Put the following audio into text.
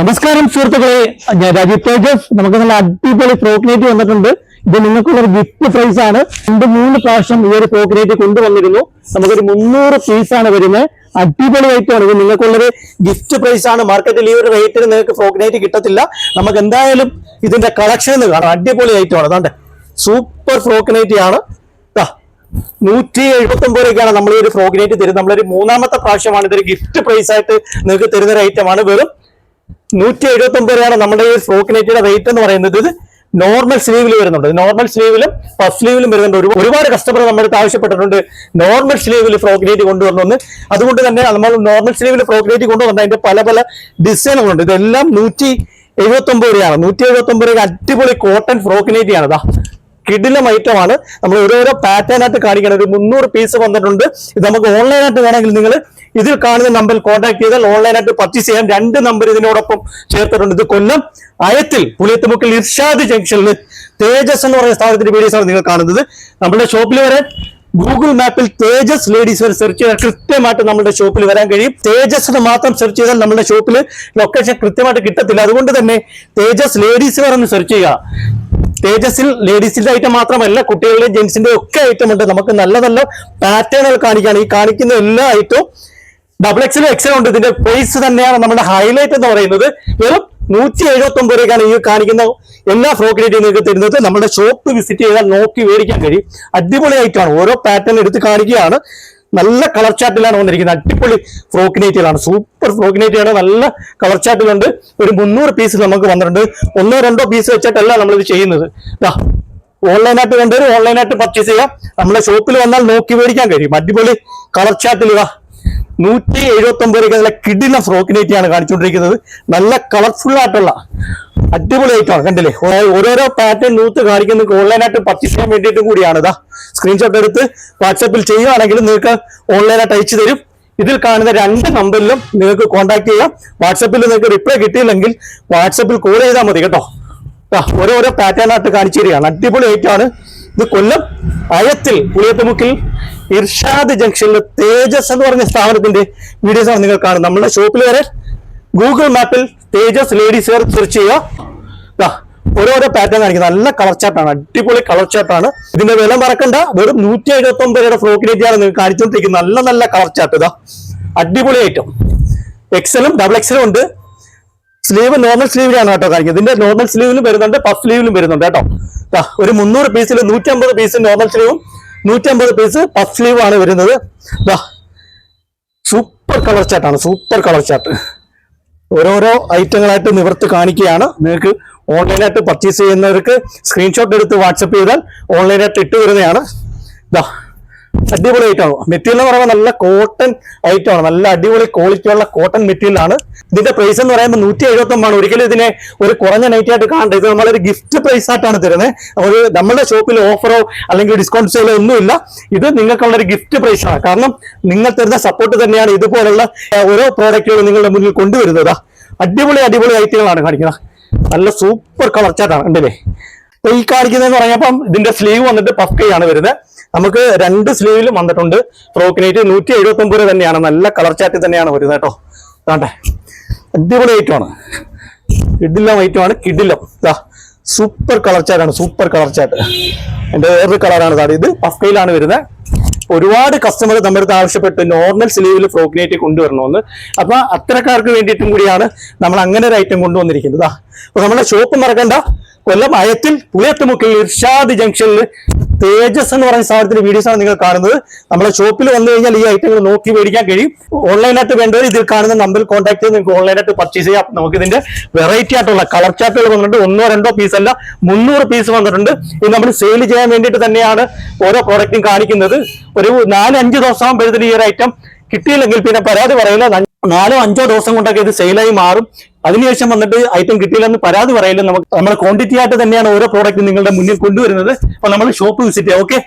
നമസ്കാരം സുഹൃത്തുക്കളെ. ഞാൻ രാജീവ് തേജസ്. നമുക്ക് നല്ല അടിപൊളി ഫ്രോക്കിനേറ്റ് വന്നിട്ടുണ്ട്. ഇത് നിങ്ങൾക്കുള്ള ഒരു ഗിഫ്റ്റ് പ്രൈസ് ആണ്. രണ്ട് മൂന്ന് പ്രാവശ്യം ഈ ഒരു ഫ്രോക്കിനേറ്റ് കൊണ്ടുവന്നിരുന്നു. നമുക്കൊരു മുന്നൂറ് പീസ് ആണ് വരുന്നത്. അടിപൊളി റേറ്റ് ആണ്. ഇത് നിങ്ങൾക്കുള്ളൊരു ഗിഫ്റ്റ് പ്രൈസ് ആണ്. മാർക്കറ്റിൽ ഈ ഒരു റേറ്റിന് നിങ്ങൾക്ക് ഫ്രോക്കിനേറ്റ് കിട്ടത്തില്ല. നമുക്ക് എന്തായാലും ഇതിന്റെ കളക്ഷൻ എന്ന് കാണാം. അടിപൊളി ആണ്. അതാണ്ട് സൂപ്പർ ഫ്രോക്കിനേറ്റ് ആണ്. നൂറ്റി എഴുപത്തി ഒമ്പത് രൂപയ്ക്കാണ് നമ്മൾ ഈ ഒരു ഫ്രോക്കിനേറ്റ് തരുന്നത്. നമ്മളൊരു മൂന്നാമത്തെ പ്രാവശ്യമാണ് ഇതൊരു ഗിഫ്റ്റ് പ്രൈസ് ആയിട്ട് നിങ്ങൾക്ക് തരുന്ന ഒരു ഐറ്റം ആണ്. വെറും നൂറ്റി എഴുപത്തി ഒമ്പത് രൂപയാണ് നമ്മുടെ ഈ ഫ്രോക്കിനേറ്റിയുടെ റേറ്റ് എന്ന് പറയുന്നത്. ഇത് നോർമൽ സ്ലീവിൽ വരുന്നുണ്ട്. നോർമൽ സ്ലീവിലും ഫസ്റ്റ് സ്ലീവിലും വരുന്നുണ്ട്. ഒരു- ഒരുപാട് കസ്റ്റമർ നമ്മുടെ ആവശ്യപ്പെട്ടിട്ടുണ്ട്. നോർമൽ സ്ലീവിൽ ഫ്രോക്കിനേറ്റ് കൊണ്ടുവന്നു അതുകൊണ്ട് തന്നെ നമ്മൾ നോർമൽ സ്ലീവിൽ ഫ്രോക്കിനേറ്റ് കൊണ്ടുവന്ന അതിന്റെ പല പല ഡിസൈനുകളുണ്ട് ഇതെല്ലാം നൂറ്റി എഴുപത്തി ഒമ്പത് രൂപയാണ്. നൂറ്റി എഴുപത്തി ഒമ്പത് രൂപ അടിപൊളി കോട്ടൺ ഫ്രോക്കിനേറ്റ് ആണ്. ഇതാ കിടിലം ഐറ്റമാണ്. നമ്മൾ ഓരോരോ പാറ്റേൺ ആയിട്ട് കാണിക്കണം. ഒരു മുന്നൂറ് പീസ് വന്നിട്ടുണ്ട് ഇത് നമുക്ക് ഓൺലൈനായിട്ട് വേണമെങ്കിൽ നിങ്ങൾ ഇതിൽ കാണുന്ന നമ്പറിൽ കോൺടാക്ട് ചെയ്താൽ ഓൺലൈനായിട്ട് പർച്ചേസ് ചെയ്യാം. രണ്ട് നമ്പർ ഇതിനോടൊപ്പം ചേർത്തിട്ടുണ്ട്. ഇത് കൊല്ലം അയത്തിൽ പുളിയത്തുമുക്കിൽ ഇർഷാദ് ജംഗ്ഷനിൽ തേജസ് എന്ന് പറയുന്ന സ്ഥാപനത്തിന്റെ വീഡിയോസ് ആണ് നിങ്ങൾ കാണുന്നത്. നമ്മുടെ ഷോപ്പിൽ വരെ ഗൂഗിൾ മാപ്പിൽ തേജസ് ലേഡീസ് വരെ സെർച്ച് ചെയ്താൽ കൃത്യമായിട്ട് നമ്മുടെ ഷോപ്പിൽ വരാൻ കഴിയും. തേജസിന് മാത്രം സെർച്ച് ചെയ്താൽ നമ്മുടെ ഷോപ്പിൽ ലൊക്കേഷൻ കൃത്യമായിട്ട് കിട്ടത്തില്ല. അതുകൊണ്ട് തന്നെ തേജസ് ലേഡീസ് വരെ ഒന്ന് സെർച്ച് ചെയ്യുക. തേജസിൽ ലേഡീസിന്റെ ഐറ്റം മാത്രമല്ല കുട്ടികളുടെ ജെന്റ്സിന്റെ ഒക്കെ ഐറ്റം ഉണ്ട്. നമുക്ക് നല്ല നല്ല പാറ്റേണുകൾ കാണിക്കുകയാണ് ഈ കാണിക്കുന്ന എല്ലാ ഐറ്റവും ഡബിൾ എക്സലും എക്സലും ഉണ്ട്. ഇതിന്റെ പ്രൈസ് തന്നെയാണ് നമ്മുടെ ഹൈലൈറ്റ് എന്ന് പറയുന്നത്. വെറും നൂറ്റി എഴുപത്തി ഒമ്പത് രൂപയ്ക്കാണ് ഈ കാണിക്കുന്ന എല്ലാ ഫ്രോക്കിനേറ്റും നിങ്ങൾക്ക് തരുന്നത്. നമ്മുടെ ഷോപ്പ് വിസിറ്റ് ചെയ്താൽ നോക്കി മേടിക്കാൻ കഴിയും. അടിപൊളി ഐറ്റമാണ് ഓരോ പാറ്റേൺ എടുത്ത് കാണിക്കുകയാണ്. നല്ല കളർ ചാർട്ടിലാണ് വന്നിരിക്കുന്നത്. അടിപൊളി ഫ്രോക്കിനേറ്റുകളാണ് സൂപ്പർ ഫ്രോക്കിനേറ്റുകൾ നല്ല കളർ ചാർട്ടിലുണ്ട് ഒരു മുന്നൂറ് പീസ് നമുക്ക് വന്നിട്ടുണ്ട്. ഒന്നോ രണ്ടോ പീസ് വെച്ചിട്ടല്ല നമ്മളിത് ചെയ്യുന്നത്. ഓൺലൈനായിട്ട് കണ്ടുവരും ഓൺലൈനായിട്ട് പർച്ചേസ് ചെയ്യാം. നമ്മുടെ ഷോപ്പിൽ വന്നാൽ നോക്കി മേടിക്കാൻ കഴിയും. അടിപൊളി കളർ ചാർട്ടിൽ ഇതാ നൂറ്റി എഴുപത്തി ഒമ്പത് രൂപ നല്ല കിടില ഫ്രോക്കിനേറ്റ് ആണ് കാണിച്ചുകൊണ്ടിരിക്കുന്നത്. നല്ല കളർഫുൾ ആയിട്ടുള്ള അടിപൊളി ഐറ്റമാണ് കണ്ടില്ലേ ഓരോരോ പാറ്റേൺ നൂത്ത് കാണിക്കുന്ന ഓൺലൈനായിട്ട് പർച്ചേസ് ചെയ്യാൻ വേണ്ടിയിട്ടും കൂടിയാണ്. ഇതാ സ്ക്രീൻഷോട്ട് എടുത്ത് വാട്സാപ്പിൽ ചെയ്യുകയാണെങ്കിൽ നിങ്ങൾക്ക് ഓൺലൈനായിട്ട് അയച്ചു തരും. ഇതിൽ കാണുന്ന രണ്ട് നമ്പറിലും നിങ്ങൾക്ക് കോൺടാക്ട് ചെയ്യാം. വാട്സപ്പിൽ നിങ്ങൾക്ക് റിപ്ലൈ കിട്ടിയില്ലെങ്കിൽ വാട്സപ്പിൽ കോൾ ചെയ്താൽ മതി കേട്ടോ. ഓരോരോ പാറ്റേൺ ആയിട്ട് കാണിച്ചു തരികയാണ്. അടിപൊളി ആയിട്ടാണ് ഇത് കൊല്ലം അയത്തിൽ പുളിയത്തുമുക്കിൽ ഇർഷാദ് ജംഗ്ഷനിൽ തേജസ് എന്ന് പറഞ്ഞ സ്ഥാപനത്തിന്റെ വീഡിയോസ് ആണ് നിങ്ങൾ കാണുന്നത്. നമ്മുടെ ഷോപ്പിൽ വരെ ഗൂഗിൾ മാപ്പിൽ തേജസ് ലേഡീസ് വെയർ സെർച്ച് ചെയ്യുക. ഓരോരോ പാറ്റേൺ കാണിക്കുന്നത്. നല്ല കളർ ചാർട്ടാണ് അടിപൊളി കളർ ചാർട്ടാണ് ഇതിന്റെ വില മറക്കണ്ട. വെറും നൂറ്റി എഴുപത്തി ഒമ്പത് ഫ്രോക്കിനേറ്റിയാണ് നിങ്ങൾ കാണിച്ചുകൊണ്ടിരിക്കുന്നത്. നല്ല നല്ല കളർ ചാർട്ട് ഇതാ. അടിപൊളി ഐറ്റം എക്സലും ഡബിൾ എക്സലും ഉണ്ട്. സ്ലീവ് നോർമൽ സ്ലീവിലാണ് കേട്ടോ കാണിക്കുന്നത്. ഇതിന്റെ നോർമൽ സ്ലീവിലും വരുന്നുണ്ട് പഫ് സ്ലീവിലും വരുന്നുണ്ട് കേട്ടോ. ഒരു മുന്നൂറ് പീസിൽ നൂറ്റമ്പത് പീസ് നോർമൽ സ്ലീവും നൂറ്റമ്പത് പീസ് പഫ് സ്ലീവും ആണ് വരുന്നത്. സൂപ്പർ കളർ ചാർട്ടാണ് സൂപ്പർ കളർ ചാർട്ട് ഓരോരോ ഐറ്റങ്ങളായിട്ട് നിവർത്തി കാണിക്കുകയാണ്. നിങ്ങൾക്ക് ഓൺലൈനായിട്ട് പർച്ചേസ് ചെയ്യുന്നവർക്ക് സ്ക്രീൻഷോട്ട് എടുത്ത് വാട്സപ്പ് ചെയ്താൽ ഓൺലൈനായിട്ട് ഇട്ട് വരുന്നതാണ് ഇതാ അടിപൊളി ഐറ്റമാണ് മെറ്റീരിയൽ എന്ന് പറയുമ്പോൾ നല്ല കോട്ടൺ ഐറ്റം ആണ്. നല്ല അടിപൊളി ക്വാളിറ്റി ഉള്ള കോട്ടൺ മെറ്റീരിയൽ ആണ്. ഇതിന്റെ പ്രൈസ് എന്ന് പറയുമ്പോൾ നൂറ്റി എഴുപത്തി ഒമ്പതാണ് ഒരിക്കലും ഇതിനെ ഒരു കുറഞ്ഞ നൈറ്റ് ആയിട്ട് കാണണ്ട. ഇത് നമ്മളൊരു ഗിഫ്റ്റ് പ്രൈസ് ആയിട്ടാണ് തരുന്നത്. ഒരു നമ്മുടെ ഷോപ്പിൽ ഓഫറോ അല്ലെങ്കിൽ ഡിസ്കൗണ്ട് സെയിലോ ഒന്നുമില്ല. ഇത് നിങ്ങൾക്കുള്ള ഒരു ഗിഫ്റ്റ് പ്രൈസ് ആണ്. കാരണം നിങ്ങൾ തരുന്ന സപ്പോർട്ട് തന്നെയാണ് ഇതുപോലുള്ള ഓരോ പ്രോഡക്റ്റുകളും നിങ്ങളുടെ മുന്നിൽ കൊണ്ടുവരുന്നത്. അടിപൊളി അടിപൊളി ഐറ്റങ്ങളാണ് കാണിക്കുന്നത്. നല്ല സൂപ്പർ കളർ ചാട്ടാണ് ഉണ്ടല്ലേ ഈ കാണിക്കുന്നതെന്ന് പറഞ്ഞപ്പം ഇതിന്റെ സ്ലീവ് വന്നിട്ട് പഫ് വരുന്നത്. നമുക്ക് രണ്ട് സ്ലീവിലും വന്നിട്ടുണ്ട്. ഫ്രോക്കിനേറ്റ് നൂറ്റി എഴുപത്തി ഒമ്പത് തന്നെയാണ്. നല്ല കളർ ചാറ്റ് തന്നെയാണ് വരുന്നത് കേട്ടോ. അതാണ്ടെ അടിപൊളി ഐറ്റമാണ് കിഡിലം ഐറ്റമാണ് കിഡിലം ഇതാ സൂപ്പർ കളർ ചാറ്റാണ് സൂപ്പർ കളർ ചാറ്റ് എന്റെ വേറൊരു കളറാണ് ഇതാണ് ഇത് പഫ് കൈയിലാണ് വരുന്നത്. ഒരുപാട് കസ്റ്റമർ അടുത്ത് ആവശ്യപ്പെട്ട് നോർമൽ സ്ലീവിൽ ഫ്രോക്കിനേറ്റ് കൊണ്ടുവരണമെന്ന്. അപ്പൊ അത്തരക്കാർക്ക് വേണ്ടിയിട്ടും കൂടിയാണ് നമ്മൾ അങ്ങനെ ഒരു ഐറ്റം കൊണ്ടുവന്നിരിക്കുന്നത്. അപ്പൊ നമ്മുടെ ഷോപ്പ് മറക്കണ്ട. കൊല്ലം അയത്തിൽ പുളിയത്തുമുക്കിൽ ഇർഷാദ് ജംഗ്ഷനിൽ തേജസ് എന്ന് പറയുന്ന സ്ഥാപനത്തിന്റെ വീഡിയോസ് ആണ് നിങ്ങൾ കാണുന്നത്. നമ്മുടെ ഷോപ്പിൽ വന്നു കഴിഞ്ഞാൽ ഈ ഐറ്റങ്ങൾ നോക്കി മേടിക്കാൻ കഴിയും. ഓൺലൈനായിട്ട് വേണ്ടവർ ഇതിൽ കാണുന്ന നമ്പറിൽ കോൺടാക്ട് ചെയ്ത് നിങ്ങൾക്ക് ഓൺലൈനായിട്ട് പർച്ചേസ് ചെയ്യാം. നമുക്ക് ഇതിന്റെ വെറൈറ്റി ആയിട്ടുള്ള കളർ ചാർട്ടുകൾ വന്നിട്ടുണ്ട്. ഒന്നോ രണ്ടോ പീസ് അല്ല മുന്നൂറ് പീസ് വന്നിട്ടുണ്ട്. ഇത് നമ്മൾ സെയിൽ ചെയ്യാൻ വേണ്ടിയിട്ട് തന്നെയാണ് ഓരോ പ്രോഡക്റ്റും കാണിക്കുന്നത്. ഒരു നാലഞ്ച് ദിവസം ആകുമ്പോഴത്തേന് ഈ ഒരു ഐറ്റം കിട്ടിയില്ലെങ്കിൽ പിന്നെ പരാതി പറയില്ല ന- നാലോ അഞ്ചോ ദിവസം കൊണ്ടൊക്കെ ഇത് സെയിലായി മാറും. അതിനുശേഷം വന്നിട്ട് ഐറ്റം കിട്ടിയില്ലെന്ന് പരാതി പറയില്ല നമുക്ക് നമ്മുടെ ക്വാണ്ടിറ്റി ആയിട്ട് തന്നെയാണ് ഓരോ പ്രോഡക്റ്റ് നിങ്ങളുടെ മുന്നിൽ കൊണ്ടുവരുന്നത്. അപ്പൊ നമ്മൾ ഷോപ്പ് വിസിറ്റ് ചെയ്യാം ഓക്കെ